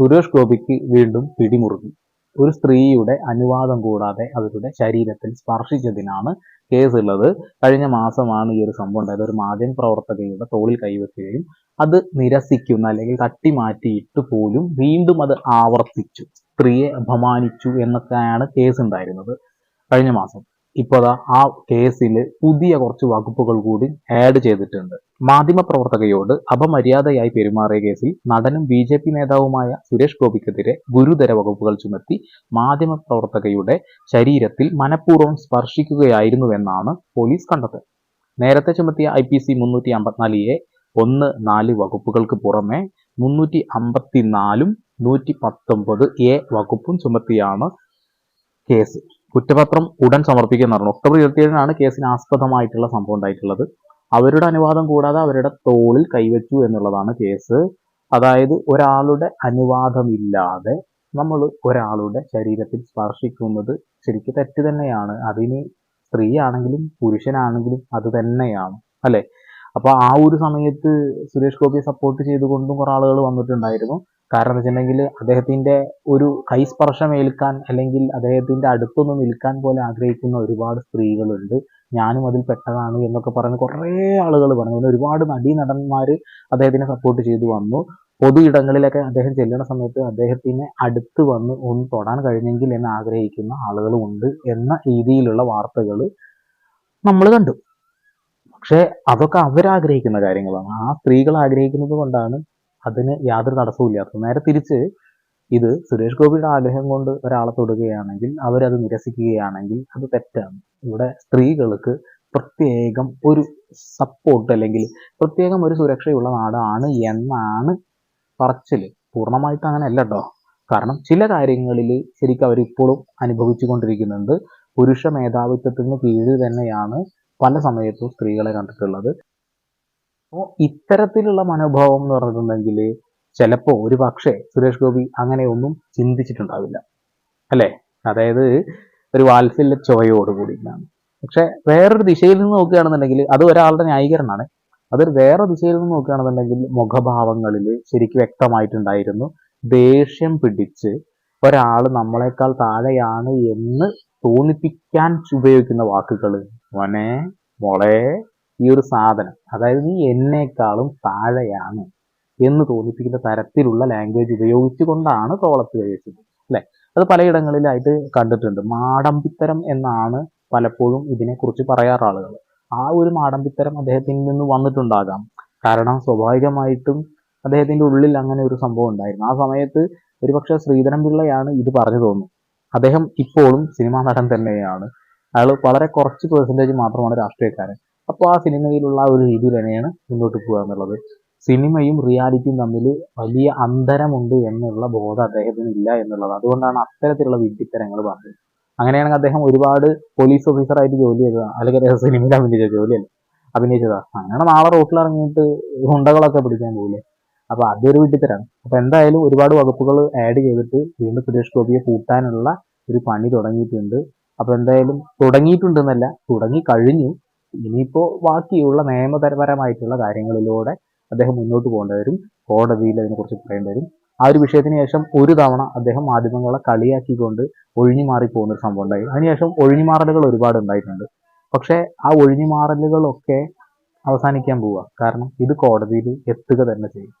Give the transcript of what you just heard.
സുരേഷ് ഗോപിക്ക് വീണ്ടും പിടിമുറുകി ഒരു സ്ത്രീയുടെ അനുവാദം കൂടാതെ അവരുടെ ശരീരത്തിൽ സ്പർശിച്ചതിനാണ് കേസുള്ളത്. കഴിഞ്ഞ മാസമാണ് ഈ ഒരു സംഭവം ഉണ്ടായത്. ഒരു മാധ്യമ പ്രവർത്തകയുടെ തോളിൽ കൈവെക്കുകയും അത് നിരസിക്കുന്ന അല്ലെങ്കിൽ തട്ടി മാറ്റിയിട്ട് പോലും വീണ്ടും അത് ആവർത്തിച്ചു. സ്ത്രീയെ അപമാനിച്ചു എന്നൊക്കെയാണ് കേസ് ഉണ്ടായിരുന്നത് കഴിഞ്ഞ മാസം. ഇപ്പോൾ ആ കേസിൽ പുതിയ കുറച്ച് വകുപ്പുകൾ കൂടി ആഡ് ചെയ്തിട്ടുണ്ട്. മാധ്യമപ്രവർത്തകയോട് അപമര്യാദയായി പെരുമാറിയ കേസിൽ നടനും ബി ജെ പി നേതാവുമായ സുരേഷ് ഗോപിക്കെതിരെ ഗുരുതര വകുപ്പുകൾ ചുമത്തി മാധ്യമപ്രവർത്തകയുടെ ശരീരത്തിൽ മനഃപൂർവം സ്പർശിക്കുകയായിരുന്നുവെന്നാണ് പോലീസ് കണ്ടത്. നേരത്തെ ചുമത്തിയ ഐ പി സി മുന്നൂറ്റി അമ്പത്തിനാല് എ ഒന്ന് നാല് വകുപ്പുകൾക്ക് പുറമെ മുന്നൂറ്റി അമ്പത്തിനാലും നൂറ്റി പത്തൊമ്പത് എ വകുപ്പും ചുമത്തിയാണ് കേസ്. കുറ്റപത്രം ഉടൻ സമർപ്പിക്കാൻ ഒക്ടോബർ ഇരുപത്തിയേഴിനാണ് കേസിന് ആസ്പദമായിട്ടുള്ള സംഭവം ഉണ്ടായിട്ടുള്ളത്. അവരുടെ അനുവാദം കൂടാതെ അവരുടെ തോളിൽ കൈവച്ചു എന്നുള്ളതാണ് കേസ്. അതായത് ഒരാളുടെ അനുവാദമില്ലാതെ നമ്മൾ ഒരാളുടെ ശരീരത്തിൽ സ്പർശിക്കുന്നത് ശരിക്കും തെറ്റ് തന്നെയാണ്. അതിന് സ്ത്രീയാണെങ്കിലും പുരുഷനാണെങ്കിലും അത് തന്നെയാണ്. അല്ലെ? അപ്പൊ ആ ഒരു സമയത്ത് സുരേഷ് ഗോപിയെ സപ്പോർട്ട് ചെയ്തുകൊണ്ടും കുറെ ആളുകൾ വന്നിട്ടുണ്ടായിരുന്നു. കാരണം എന്ന് വെച്ചിട്ടുണ്ടെങ്കിൽ അദ്ദേഹത്തിന്റെ ഒരു കൈസ്പർശം ഏൽക്കാൻ അല്ലെങ്കിൽ അദ്ദേഹത്തിന്റെ അടുത്തൊന്ന് നിൽക്കാൻ പോലെ ആഗ്രഹിക്കുന്ന ഒരുപാട് സ്ത്രീകളുണ്ട്. ഞാനും അതിൽ പെട്ടതാണ് എന്നൊക്കെ പറഞ്ഞ് കുറേ ആളുകൾ പറഞ്ഞു. പിന്നെ ഒരുപാട് നടീ നടന്മാർ അദ്ദേഹത്തിനെ സപ്പോർട്ട് ചെയ്തു വന്നു. പൊതു ഇടങ്ങളിലൊക്കെ അദ്ദേഹം ചെല്ലുന്ന സമയത്ത് അദ്ദേഹത്തിനെ അടുത്ത് വന്ന് ഒന്ന് തൊടാൻ കഴിഞ്ഞെങ്കിൽ എന്ന് ആഗ്രഹിക്കുന്ന ആളുകളും ഉണ്ട് എന്ന രീതിയിലുള്ള വാർത്തകൾ നമ്മൾ കണ്ടു. പക്ഷേ അതൊക്കെ അവരാഗ്രഹിക്കുന്ന കാര്യങ്ങളാണ്. ആ സ്ത്രീകൾ ആഗ്രഹിക്കുന്നത് കൊണ്ടാണ് അതിന് യാതൊരു തടസ്സവും ഇല്ലാത്തത് നേരെ തിരിച്ച് ഇത് സുരേഷ് ഗോപിയുടെ ആഗ്രഹം കൊണ്ട് ഒരാളെ തൊടുകയാണെങ്കിൽ അവരത് നിരസിക്കുകയാണെങ്കിൽ അത് തെറ്റാണ്. ഇവിടെ സ്ത്രീകൾക്ക് പ്രത്യേകം ഒരു സപ്പോർട്ട് അല്ലെങ്കിൽ പ്രത്യേകം ഒരു സുരക്ഷയുള്ള നാടാണ് എന്നാണ് പറച്ചിൽ പൂർണമായിട്ട് അങ്ങനെ അല്ല കേട്ടോ കാരണം ചില കാര്യങ്ങളിൽ ശരിക്കും അവരിപ്പോഴും അനുഭവിച്ചു കൊണ്ടിരിക്കുന്നുണ്ട് പുരുഷ മേധാവിത്വത്തിന് കീഴിൽ തന്നെയാണ് പല സമയത്തും സ്ത്രീകളെ കണ്ടിട്ടുള്ളത്. അപ്പോൾ ഇത്തരത്തിലുള്ള മനോഭാവം എന്ന് പറഞ്ഞിട്ടുണ്ടെങ്കിൽ ചിലപ്പോൾ ഒരു പക്ഷേ സുരേഷ് ഗോപി അങ്ങനെയൊന്നും ചിന്തിച്ചിട്ടുണ്ടാവില്ല. അല്ലേ? അതായത് ഒരു വാത്സല്യ ചോയോട് കൂടിയിട്ടാണ്. പക്ഷെ വേറൊരു ദിശയിൽ നിന്ന് നോക്കുകയാണെന്നുണ്ടെങ്കിൽ അത് ഒരാളുടെ ന്യായീകരണമാണ്. അത് വേറെ ദിശയിൽ നിന്ന് നോക്കുകയാണെന്നുണ്ടെങ്കിൽ മുഖഭാവങ്ങളിൽ ശരിക്കും വ്യക്തമായിട്ടുണ്ടായിരുന്നു. ദേഷ്യം പിടിച്ച് ഒരാൾ നമ്മളെക്കാൾ താഴെയാണ് എന്ന് തോന്നിപ്പിക്കാൻ ഉപയോഗിക്കുന്ന വാക്കുകൾ മോനെ മോളെ. ഈ ഒരു സാധനം. അതായത് നീ എന്നേക്കാളും താഴെയാണ് എന്ന് തോന്നിപ്പിക്കുന്ന തരത്തിലുള്ള ലാംഗ്വേജ് ഉപയോഗിച്ചുകൊണ്ടാണ് തോളത്ത് കഴിച്ചത് അല്ലെ? അത് പലയിടങ്ങളിലായിട്ട് കണ്ടിട്ടുണ്ട്. മാടമ്പിത്തരം എന്നാണ് പലപ്പോഴും ഇതിനെക്കുറിച്ച് പറയാറ് ആ ഒരു മാടമ്പിത്തരം അദ്ദേഹത്തിൽ നിന്ന് വന്നിട്ടുണ്ടാകാം. കാരണം സ്വാഭാവികമായിട്ടും അദ്ദേഹത്തിന്റെ ഉള്ളിൽ അങ്ങനെ ഒരു സംഭവം ഉണ്ടായിരുന്നു. ആ സമയത്ത് ഒരുപക്ഷെ ശ്രീധരൻ പിള്ളയാണ് ഇത് പറഞ്ഞു തോന്നുന്നു അദ്ദേഹം ഇപ്പോഴും സിനിമാ നടൻ തന്നെയാണ്. അയാൾ വളരെ കുറച്ച് പെർസെന്റേജ് മാത്രമാണ് രാഷ്ട്രീയക്കാരൻ. അപ്പോൾ ആ സിനിമയിലുള്ള ഒരു രീതിയിൽ തന്നെയാണ് മുന്നോട്ട് പോകുക എന്നുള്ളത് സിനിമയും റിയാലിറ്റിയും തമ്മിൽ വലിയ അന്തരമുണ്ട് എന്നുള്ള ബോധം അദ്ദേഹത്തിന് ഇല്ല എന്നുള്ളത്. അതുകൊണ്ടാണ് അത്തരത്തിലുള്ള വിഡ്ഢിത്തരങ്ങൾ പറഞ്ഞത്. അങ്ങനെയാണെങ്കിൽ അദ്ദേഹം ഒരുപാട് പോലീസ് ഓഫീസറായിട്ട് ജോലി ചെയ്തതാ. അല്ലെങ്കിൽ സിനിമയിൽ അഭിനയിച്ച ജോലിയല്ല അഭിനയിച്ചതാ. അങ്ങനെ നാളെ റോട്ടിൽ ഇറങ്ങിയിട്ട് ഹുണ്ടകളൊക്കെ പിടിക്കാൻ പോകില്ലേ അപ്പൊ അതൊരു വിഡ്ഢിത്തരാണ്. അപ്പൊ എന്തായാലും ഒരുപാട് വകുപ്പുകൾ ആഡ് ചെയ്തിട്ട് വീണ്ടും സുരേഷ് ഗോപിയെ കൂട്ടാനുള്ള ഒരു പണി തുടങ്ങിയിട്ടുണ്ട്. അപ്പൊ എന്തായാലും തുടങ്ങിയിട്ടുണ്ടെന്നല്ല തുടങ്ങി കഴിഞ്ഞു. ഇനിയിപ്പോ ബാക്കിയുള്ള നിയമപരമായിട്ടുള്ള കാര്യങ്ങളിലൂടെ അദ്ദേഹം മുന്നോട്ട് പോകേണ്ടി വരും. കോടതിയിൽ അതിനെക്കുറിച്ച് പറയേണ്ടി വരും. ആ ഒരു വിഷയത്തിന് ശേഷം ഒരു തവണ അദ്ദേഹം മാധ്യമങ്ങളെ കളിയാക്കിക്കൊണ്ട് ഒഴിഞ്ഞു മാറി പോകുന്ന ഒരു സംഭവം ഉണ്ടായി. അതിനുശേഷം ഒഴിഞ്ഞുമാറലുകൾ ഒരുപാട് ഉണ്ടായിട്ടുണ്ട്. പക്ഷേ ആ ഒഴിഞ്ഞുമാറലുകളൊക്കെ അവസാനിക്കാൻ പോവുക. കാരണം ഇത് കോടതിയിൽ എത്തുക തന്നെ ചെയ്യും.